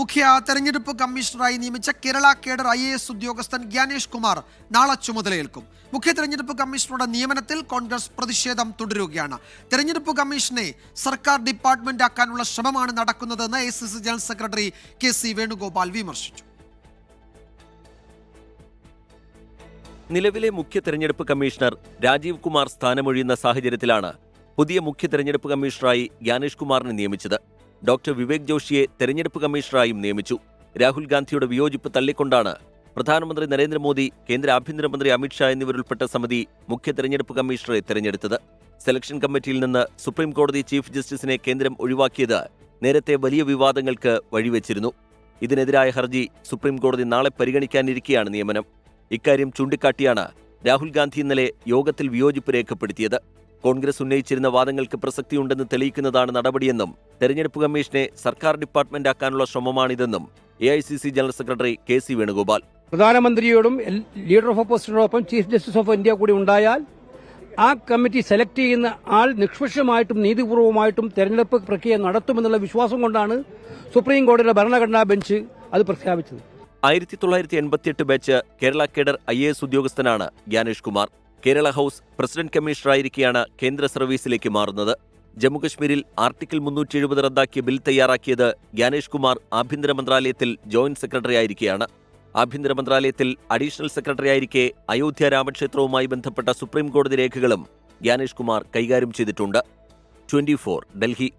മുഖ്യ തെരഞ്ഞെടുപ്പ് കമ്മീഷണറായി നിയമിച്ച Kerala cadre I A S ഉദ്യോഗസ്ഥൻ ഗ്യാനേഷ് കുമാർ നാളെ ചുമതലയേൽക്കും. മുഖ്യ തെരഞ്ഞെടുപ്പ് കമ്മീഷണറുടെ നിയമനത്തിൽ കോൺഗ്രസ് പ്രതിഷേധം തുടരുകയാണ്. തെരഞ്ഞെടുപ്പ് കമ്മീഷനെ സർക്കാർ ഡിപ്പാർട്ട്മെന്റ് ആക്കാനുള്ള ശ്രമമാണ് നടക്കുന്നതെന്ന് A C C general secretary K C Venugopal വിമർശിച്ചു. നിലവിലെ മുഖ്യ തെരഞ്ഞെടുപ്പ് കമ്മീഷണർ രാജീവ് കുമാർ സ്ഥാനമൊഴിയുന്ന സാഹചര്യത്തിലാണ് പുതിയ മുഖ്യ തെരഞ്ഞെടുപ്പ് കമ്മീഷണറായി ഗ്യാനേഷ് കുമാറിനെ നിയമിച്ചത്. ഡോക്ടർ വിവേക് ജോഷിയെ തെരഞ്ഞെടുപ്പ് കമ്മീഷണറായും നിയമിച്ചു. രാഹുൽ ഗാന്ധിയുടെ വിയോജിപ്പ് തള്ളിക്കൊണ്ടാണ് പ്രധാനമന്ത്രി നരേന്ദ്രമോദി കേന്ദ്ര ആഭ്യന്തരമന്ത്രി അമിത്ഷാ എന്നിവരുൾപ്പെട്ട സമിതി മുഖ്യ തെരഞ്ഞെടുപ്പ് കമ്മീഷണറെ തെരഞ്ഞെടുത്തത്. സെലക്ഷൻ കമ്മിറ്റിയിൽ നിന്ന് സുപ്രീം കോടതി ചീഫ് ജസ്റ്റിസിനെ കേന്ദ്രം ഒഴിവാക്കിയത് നേരത്തെ വലിയ വിവാദങ്ങൾക്ക് വഴിവെച്ചിരുന്നു. ഇതിനെതിരായ ഹർജി സുപ്രീം കോടതി നാളെ പരിഗണിക്കാനിരിക്കെയാണ് നിയമനം. ഇക്കാര്യം ചൂണ്ടിക്കാട്ടിയാണ് രാഹുൽ ഗാന്ധി ഇന്നലെ യോഗത്തിൽ വിയോജിപ്പ് രേഖപ്പെടുത്തിയത്. കോൺഗ്രസ് ഉന്നയിച്ചിരുന്ന വാദങ്ങൾക്ക് പ്രസക്തിയുണ്ടെന്ന് തെളിയിക്കുന്നതാണ് നടപടിയെന്നും തെരഞ്ഞെടുപ്പ് കമ്മീഷനെ സർക്കാർ ഡിപ്പാർട്ട്മെന്റ് ആക്കാനുള്ള ശ്രമമാണിതെന്നും A I C C general secretary K C Venugopal. പ്രധാനമന്ത്രിയോടും leader of ഓപ്പോസിഷനോടൊപ്പം ചീഫ് ജസ്റ്റിസ് ഓഫ് ഇന്ത്യ കൂടി ഉണ്ടായാൽ ആ കമ്മിറ്റി സെലക്ട് ചെയ്യുന്ന ആൾ നിഷ്പക്ഷമായിട്ടും നീതിപൂർവമായിട്ടും തെരഞ്ഞെടുപ്പ് പ്രക്രിയ നടത്തുമെന്നുള്ള വിശ്വാസം കൊണ്ടാണ് സുപ്രീം കോടതിയുടെ ഭരണഘടനാ ബെഞ്ച് അത് പ്രഖ്യാപിച്ചത്. ആയിരത്തി തൊള്ളായിരത്തി എൺപത്തിയെട്ട് batch Kerala cadre I A S ഉദ്യോഗസ്ഥനാണ് ഗ്യാനേഷ് കുമാർ. കേരള ഹൌസ് പ്രസിഡന്റ് കമ്മീഷണറായിരിക്കെയാണ് കേന്ദ്ര സർവീസിലേക്ക് മാറുന്നത്. ജമ്മുകശ്മീരിൽ ആർട്ടിക്കിൾ മുന്നൂറ്റി എഴുപത് റദ്ദാക്കിയ ബിൽ തയ്യാറാക്കിയത് ഗ്യാനേഷ് കുമാർ ആഭ്യന്തര മന്ത്രാലയത്തിൽ ജോയിന്റ് സെക്രട്ടറി ആയിരിക്കെയാണ് ആഭ്യന്തര മന്ത്രാലയത്തിൽ അഡീഷണൽ സെക്രട്ടറി ആയിരിക്കെ അയോധ്യ രാമക്ഷേത്രവുമായി ബന്ധപ്പെട്ട സുപ്രീം കോടതി രേഖകളും ഗ്യാനേഷ് കുമാർ കൈകാര്യം ചെയ്തിട്ടുണ്ട്. ട്വന്റി ഡൽഹി.